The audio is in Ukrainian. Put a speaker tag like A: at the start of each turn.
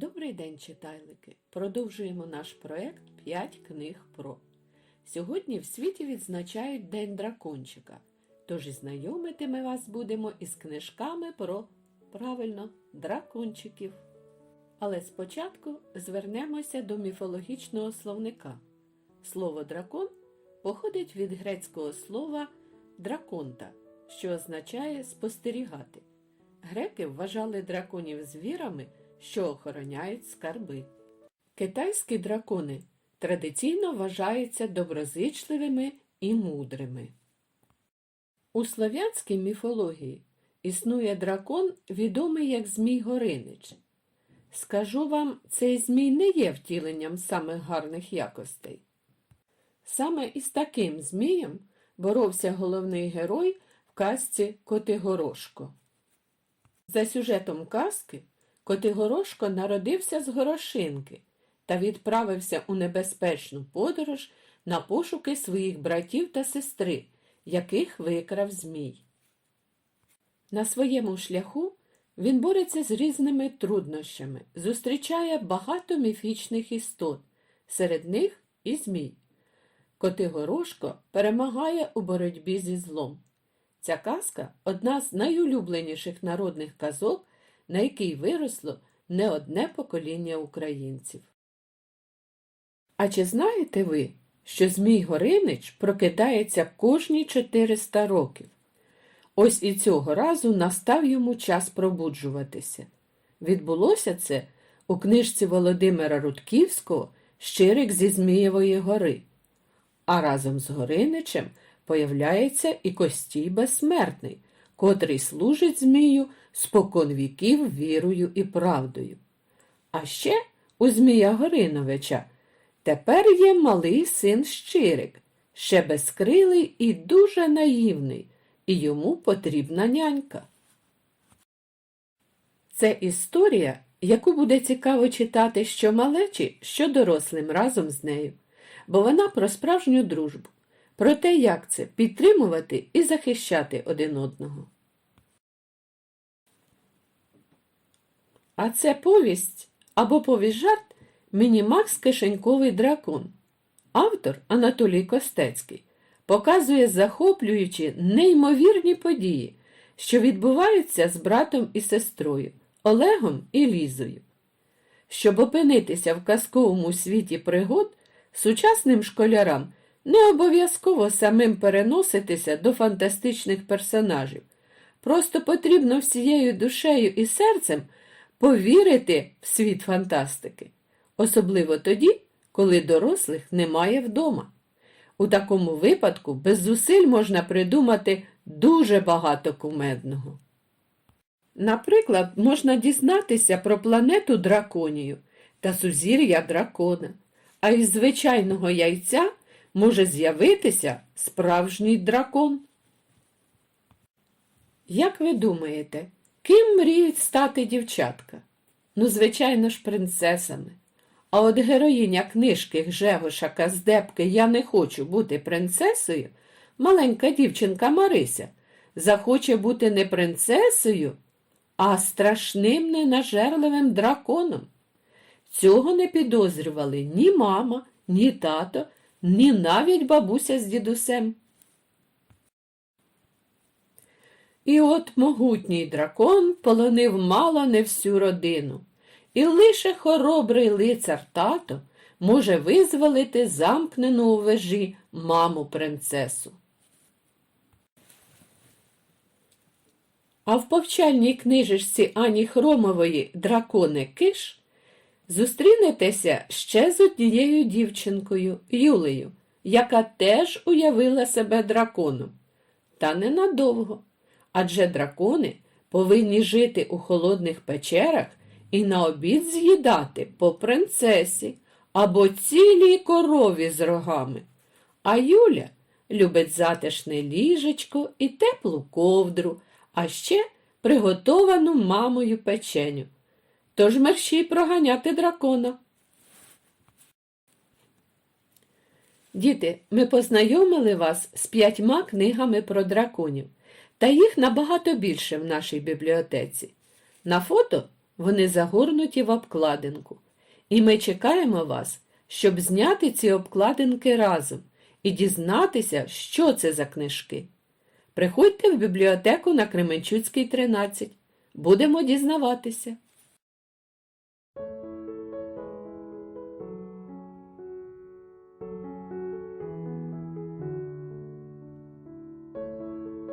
A: Добрий день, читайлики! Продовжуємо наш проект «5 книг про. Сьогодні в світі відзначають День дракончика. Тож і знайомити ми вас будемо із книжками про правильно дракончиків. Але спочатку звернемося до міфологічного словника. Слово дракон походить від грецького слова драконта, що означає спостерігати. Греки вважали драконів звірами, що охороняють скарби. Китайські дракони традиційно вважаються доброзичливими і мудрими. У слов'янській міфології існує дракон, відомий як Змій Горинич. Скажу вам, цей змій не є втіленням самих гарних якостей. Саме із таким змієм боровся головний герой в казці Котигорошко. За сюжетом казки Котигорошко народився з горошинки та відправився у небезпечну подорож на пошуки своїх братів та сестри, яких викрав Змій. На своєму шляху він бореться з різними труднощами, зустрічає багато міфічних істот, серед них і Змій. Котигорошко перемагає у боротьбі зі злом. Ця казка одна з найулюбленіших народних казок, на якій виросло не одне покоління українців. А чи знаєте ви, що Змій Горинич прокидається кожні 400 років? Ось і цього разу настав йому час пробуджуватися. Відбулося це у книжці Володимира Рудківського Щирик зі Змієвої гори. А разом з Гориничем появляється і Костій Безсмертний, котрий служить Змію спокон віків вірою і правдою. А ще у Змія Гориновича тепер є малий син Щирик, ще безкрилий і дуже наївний, і йому потрібна нянька. Це історія, яку буде цікаво читати що малечі, що дорослим разом з нею, бо вона про справжню дружбу, про те, як це підтримувати і захищати один одного. А це повість або повість-жарт Мінімакс Кишеньковий дракон. Автор Анатолій Костецький показує захоплюючі неймовірні події, що відбуваються з братом і сестрою Олегом і Лізою. Щоб опинитися в казковому світі пригод, сучасним школярам не обов'язково самим переноситися до фантастичних персонажів. Просто потрібно всією душею і серцем повірити в світ фантастики, особливо тоді, коли дорослих немає вдома. У такому випадку без зусиль можна придумати дуже багато кумедного. Наприклад, можна дізнатися про планету драконію та сузір'я дракона, а із звичайного яйця може з'явитися справжній дракон. Як ви думаєте, ким мріють стати дівчатка? Ну, звичайно ж, принцесами. А от героїня книжки Гжегоша Каздепки Я не хочу бути принцесою, маленька дівчинка Марися, захоче бути не принцесою, а страшним ненажерливим драконом. Цього не підозрювали ні мама, ні тато, ні навіть бабуся з дідусем. І от могутній дракон полонив мало не всю родину, і лише хоробрий лицар тато може визволити замкнену у вежі маму принцесу. А в повчальній книжечці Ані Хромової Дракони Киш зустрінетеся ще з однією дівчинкою Юлею, яка теж уявила себе драконом. Та ненадовго. Адже дракони повинні жити у холодних печерах і на обід з'їдати по принцесі або цілій корові з рогами. А Юля любить затишне ліжечко і теплу ковдру, а ще приготовану мамою печеню. Тож мерщій проганяти дракона. Діти, ми познайомили вас з п'ятьма книгами про драконів, та їх набагато більше в нашій бібліотеці. На фото Вони загорнуті в обкладинку. І ми чекаємо вас, щоб зняти ці обкладинки разом і дізнатися, що це за книжки. Приходьте в бібліотеку на Кременчуцький 13. Будемо дізнаватися.